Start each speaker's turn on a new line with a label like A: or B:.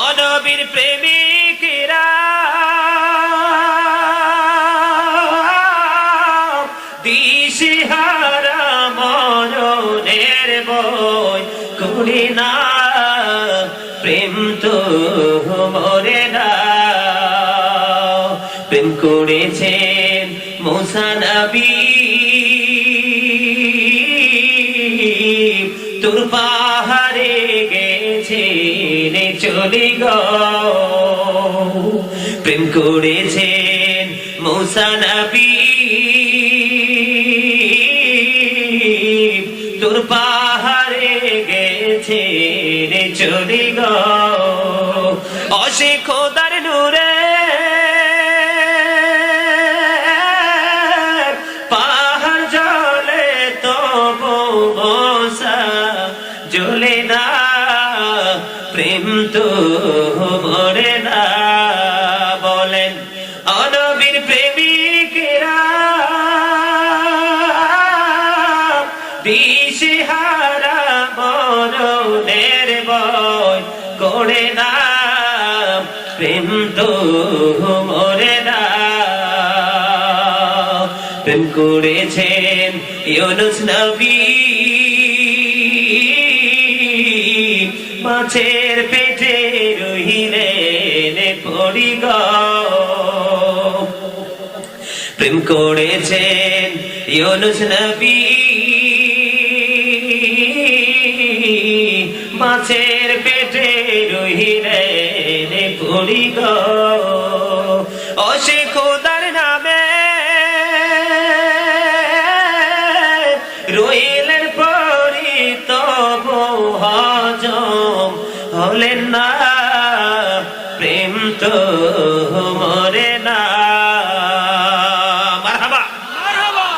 A: অনবীর প্রেমিকেরা। দিশিহারা মরণের বই করি না। প্রেম তো মরে না। প্রেম করেছেন মোসানবী তোর পাহাড়ে রে চলে গ। প্রেম করেছেন মোসানবী তোর পাহাড়ে গেছে রে চলে গ। অসে খোদার নূরে পাহাড় জলে না। প্রেম তো মরে না বলেন, অনবীর প্রেমিকেরা দিশেহারা মরণের বয় করে না। প্রেম তো মরে না। প্রেম করেছেন ইউনুস নবী। মাছের পেটে রহিলেন পড়ি গ। প্রেম করেছেন ইউনুস নবী। মাছের পেটে রহিলেন পড়ি গ। হলেন না প্রেম তো